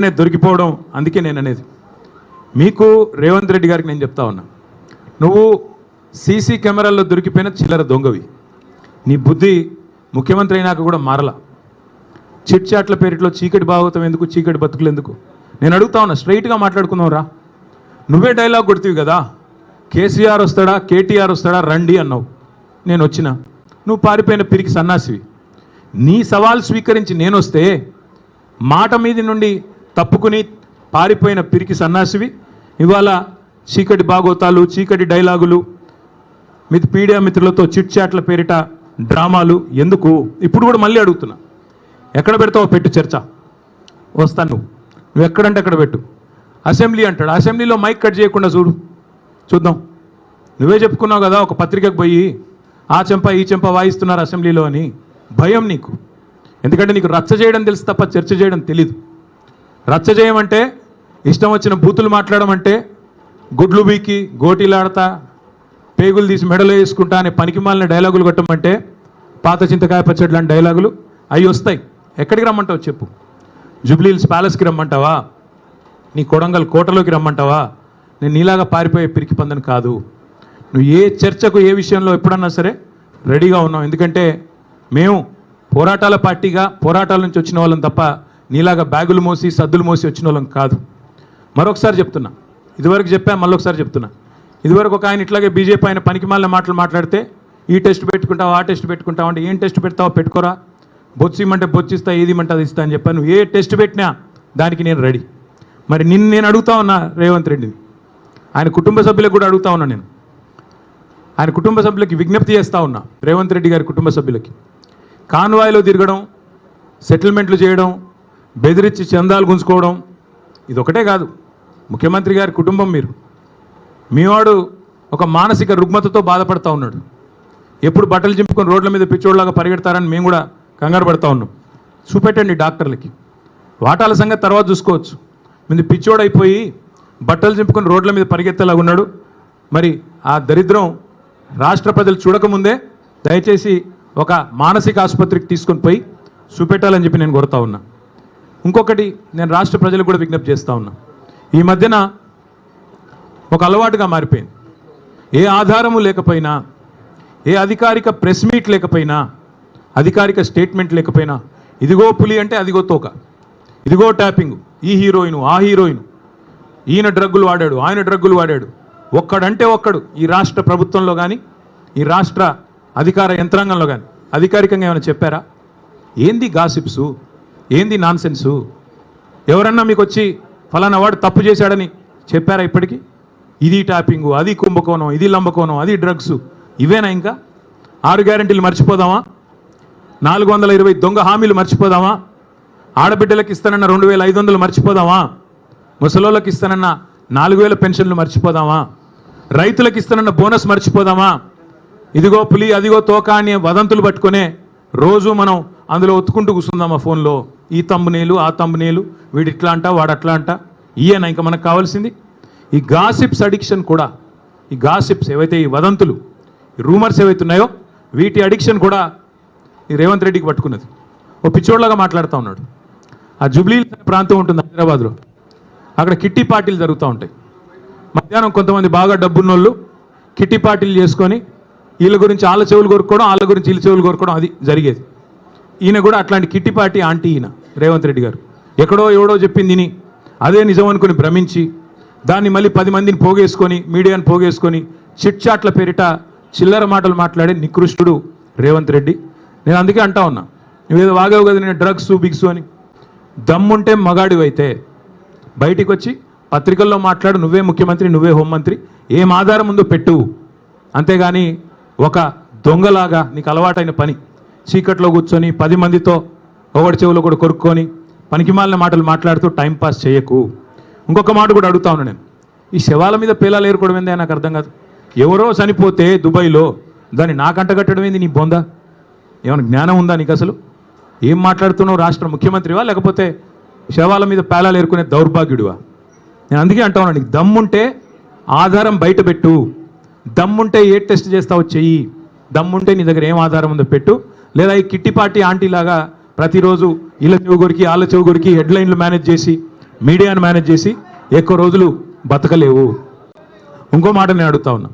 నేను దొరికిపోవడం అందుకే నేను అనేది మీకు రేవంత్ రెడ్డి గారికి నేను చెప్తా ఉన్నా. నువ్వు సీసీ కెమెరాల్లో దొరికిపోయిన చిల్లర దొంగవి. నీ బుద్ధి ముఖ్యమంత్రి అయినాక కూడా మారలా. చిట్ చాట్ల పేరిట్లో చీకటి భాగవతం ఎందుకు చీకటి బతుకులు ఎందుకు? నేను అడుగుతా ఉన్నా స్ట్రైట్గా మాట్లాడుకుందాం రా. నువ్వే డైలాగ్ కొడుతుంది కదా. కేసీఆర్ వస్తాడా కేటీఆర్ వస్తాడా రండి అన్నావు. నేను వచ్చిన. నువ్వు పారిపోయిన పిరికి సన్నాసివి. నీ సవాల్ స్వీకరించి నేను వస్తే మాట మీది నుండి తప్పుకుని పారిపోయిన పిరికి సన్నాసివి. ఇవాళ చీకటి భాగోతాలు చీకటి డైలాగులు మిత్ పీడియా మిత్రులతో చిట్ చాట్ల పేరిట డ్రామాలు ఎందుకు? ఇప్పుడు కూడా మళ్ళీ అడుగుతున్నా. ఎక్కడ పెడతావో పెట్టు చర్చ. వస్తాను నువ్వు. నువ్వు ఎక్కడంటే అక్కడ పెట్టు. అసెంబ్లీ అంటాడు. అసెంబ్లీలో మైక్ కట్ చేయకుండా చూడు. చూద్దాం. నువ్వే చెప్పుకున్నావు కదా ఒక పత్రికకు పోయి ఆ చెంప ఈ చెంప వాయిస్తున్నారు అసెంబ్లీలో అని. భయం నీకు. ఎందుకంటే నీకు రచ్చ చేయడం తెలుసు తప్ప చర్చ చేయడం తెలీదు. రచ్చ చేయమంటే ఇష్టం వచ్చిన బూతులు మాట్లాడమంటే గుడ్లు బీకి గోటీలాడతా పేగులు తీసి మెడలో వేసుకుంటా అనే పనికిమాలిన డైలాగులు కొట్టమంటే పాత చింతకాయ పచ్చడి లాంటి డైలాగులు అవి వస్తాయి. ఎక్కడికి రమ్మంటావు చెప్పు. జూబ్లీహిల్స్ ప్యాలెస్కి రమ్మంటావా? నీ కొడంగల్ కోటలోకి రమ్మంటావా? నేను నీలాగా పారిపోయే పిరికి పందని కాదు. నువ్వు ఏ చర్చకు ఏ విషయంలో ఎప్పుడన్నా సరే రెడీగా ఉన్నావు. ఎందుకంటే మేము పోరాటాల పార్టీగా పోరాటాల నుంచి వచ్చిన వాళ్ళం తప్ప నీలాగా బ్యాగులు మోసి సద్దులు మోసి వచ్చిన వాళ్ళం కాదు. మరొకసారి చెప్తున్నా. ఇదివరకు చెప్పా మళ్ళొకసారి చెప్తున్నా. ఇదివరకు ఒక ఆయన ఇట్లాగే బీజేపీ ఆయన పనికి మాలిన మాటలు మాట్లాడితే ఈ టెస్ట్ పెట్టుకుంటావు ఆ టెస్ట్ పెట్టుకుంటావు అంటే ఏం టెస్ట్ పెడతావో పెట్టుకోరా. బొచ్చిమంటే బొచ్చిస్తా ఏది ఇమ్మంటే అది ఇస్తా అని చెప్పాను ఏ టెస్ట్ పెట్టినా దానికి నేను రెడీ. మరి నిన్ను నేను అడుగుతా ఉన్నా రేవంత్ రెడ్డిని. ఆయన కుటుంబ సభ్యులకు కూడా అడుగుతా ఉన్నా నేను. ఆయన కుటుంబ సభ్యులకి విజ్ఞప్తి చేస్తా ఉన్నా. రేవంత్ రెడ్డి గారి కుటుంబ సభ్యులకి. కాన్వాయ్లో తిరగడం సెటిల్మెంట్లు చేయడం బెదిరించి చందాలు గుంజుకోవడం ఇది ఒకటే కాదు. ముఖ్యమంత్రి గారి కుటుంబం మీరు. మీవాడు ఒక మానసిక రుగ్మతతో బాధపడతా ఉన్నాడు. ఎప్పుడు బట్టలు చింపుకొని రోడ్ల మీద పిచ్చోళ్ళలాగా పరిగెడతారని మేము కూడా కంగారు పడతా ఉన్నాం. చూపెట్టండి డాక్టర్లకి. వాటాల సంగతి తర్వాత చూసుకోవచ్చు. మీద పిచ్చోడైపోయి బట్టలు చింపుకొని రోడ్ల మీద పరిగెత్తేలాగా ఉన్నాడు. మరి ఆ దరిద్రం రాష్ట్ర ప్రజలు చూడకముందే దయచేసి ఒక మానసిక ఆసుపత్రికి తీసుకొని పోయి చూపెట్టాలని చెప్పి నేను కోరుతా ఉన్నా. ఇంకొకటి నేను రాష్ట్ర ప్రజలకు కూడా విజ్ఞప్తి చేస్తా ఉన్నా. ఈ మధ్యన ఒక అలవాటుగా మారిపోయింది. ఏ ఆధారము లేకపోయినా ఏ అధికారిక ప్రెస్ మీట్ లేకపోయినా అధికారిక స్టేట్మెంట్ లేకపోయినా ఇదిగో పులి అంటే అదిగో తోక. ఇదిగో ట్యాపింగ్. ఈ హీరోయిన్ ఆ హీరోయిన్. ఈయన డ్రగ్గులు వాడాడు ఆయన డ్రగ్గులు వాడాడు. ఒక్కడంటే ఒక్కడు ఈ రాష్ట్ర ప్రభుత్వంలో కానీ ఈ రాష్ట్ర అధికార యంత్రాంగంలో కానీ అధికారికంగా ఏమైనా చెప్పారా? ఏంది గాసిప్సు? ఏంది నాన్సెన్సు? ఎవరన్నా మీకు వచ్చి ఫలానా వాడు తప్పు చేశాడని చెప్పారా ఇప్పటికీ? ఇది టాపింగు అది కుంభకోణం ఇది లంబకోణం అది డ్రగ్స్ ఇవేనా ఇంకా? ఆరు గ్యారంటీలు మర్చిపోదామా? నాలుగు వందల ఇరవై దొంగ హామీలు మర్చిపోదామా? ఆడబిడ్డలకు ఇస్తానన్న రెండు వేల ఐదు వందలు మర్చిపోదామా? ముసలోళ్ళకి ఇస్తానన్న నాలుగు వేల పెన్షన్లు మర్చిపోదామా? రైతులకు ఇస్తానన్న బోనస్ మర్చిపోదామా? ఇదిగో పులి అదిగో తోక అని వదంతులు పట్టుకునే రోజు మనం అందులో ఒత్తుకుంటూ కూర్చుందామా ఫోన్లో? ఈ తమ్మునేలు ఆ తమ్మునేలు వీడు ఇట్లా అంట వాడు అట్లా అంట. ఈయన ఇంకా మనకు కావాల్సింది. ఈ గాసిప్స్ అడిక్షన్ కూడా ఈ గాసిప్స్ ఏవైతే ఈ వదంతులు ఈ రూమర్స్ ఏవైతే ఉన్నాయో వీటి అడిక్షన్ కూడా ఈ రేవంత్ రెడ్డికి పట్టుకున్నది. ఓ పిచ్చోడ్లాగా మాట్లాడుతూ ఉన్నాడు. ఆ జుబ్లీ ప్రాంతం ఉంటుంది హైదరాబాద్లో. అక్కడ కిట్టి పార్టీలు జరుగుతూ ఉంటాయి. మధ్యాహ్నం కొంతమంది బాగా డబ్బున్నోళ్ళు కిట్టి పార్టీలు చేసుకొని వీళ్ళ గురించి వాళ్ళ చెవులు కొరుక్కోవడం వాళ్ళ గురించి వీళ్ళ చెవులు కొరుకోవడం అది జరిగేది. ఈయన కూడా అట్లాంటి కిట్టి పార్టీ ఆంటీ ఈయన. రేవంత్ రెడ్డి గారు. ఎక్కడో ఎవడో చెప్పింది విని అదే నిజం అనుకుని భ్రమించి దాన్ని మళ్ళీ పది మందిని పోగేసుకొని మీడియాని పోగేసుకొని చిట్ చాట్ల పేరిట చిల్లర మాటలు మాట్లాడే నికృష్టుడు రేవంత్ రెడ్డి. నేను అందుకే అంటా ఉన్నా నువ్వేదో వాగావు కదా నేను డ్రగ్స్ బిగ్స్ అని. దమ్ముంటే మగాడివైతే బయటికి వచ్చి పత్రికల్లో మాట్లాడు నువ్వే ముఖ్యమంత్రి నువ్వే హోంమంత్రి ఏం ఆధారం ఉందో పెట్టు. అంతేగాని ఒక దొంగలాగా నీకు అలవాటైన పని. చీకట్లో కూర్చొని పది మందితో ఒకటి చెవులు కూడా కొరుక్కొని పనికిమాలిన మాటలు మాట్లాడుతూ టైంపాస్ చేయకు. ఇంకొక మాట కూడా అడుగుతా ఉన్నాను నేను. ఈ శవాల మీద పేలాలు ఏరుకోవడం ఏందే నాకు అర్థం కాదు. ఎవరో చనిపోతే దుబాయ్లో దాన్ని నాకంట కట్టడం ఏంది నీ బొందా? ఏమైనా జ్ఞానం ఉందా నీకు అసలు? ఏం మాట్లాడుతున్నావు రాష్ట్ర ముఖ్యమంత్రివా లేకపోతే శవాల మీద పేలాలు ఏరుకునే దౌర్భాగ్యుడివా? నేను అందుకే అంటా ఉన్నాను నీకు దమ్ముంటే ఆధారం బయట పెట్టు. దమ్ముంటే ఏ టెస్ట్ చేస్తావు చెయ్యి. దమ్ముంటే నీ దగ్గర ఏం ఆధారం ఉందో పెట్టు. లేదా ఈ కిట్టిపాటి ఆంటీ లాగా ప్రతిరోజు ఇళ్ళ చెవుగురికి ఆళ్ళ చెవు హెడ్లైన్లు మేనేజ్ చేసి మీడియాను మేనేజ్ చేసి ఎక్కువ రోజులు బతకలేవు. ఇంకో మాట నేను అడుగుతా ఉన్నా.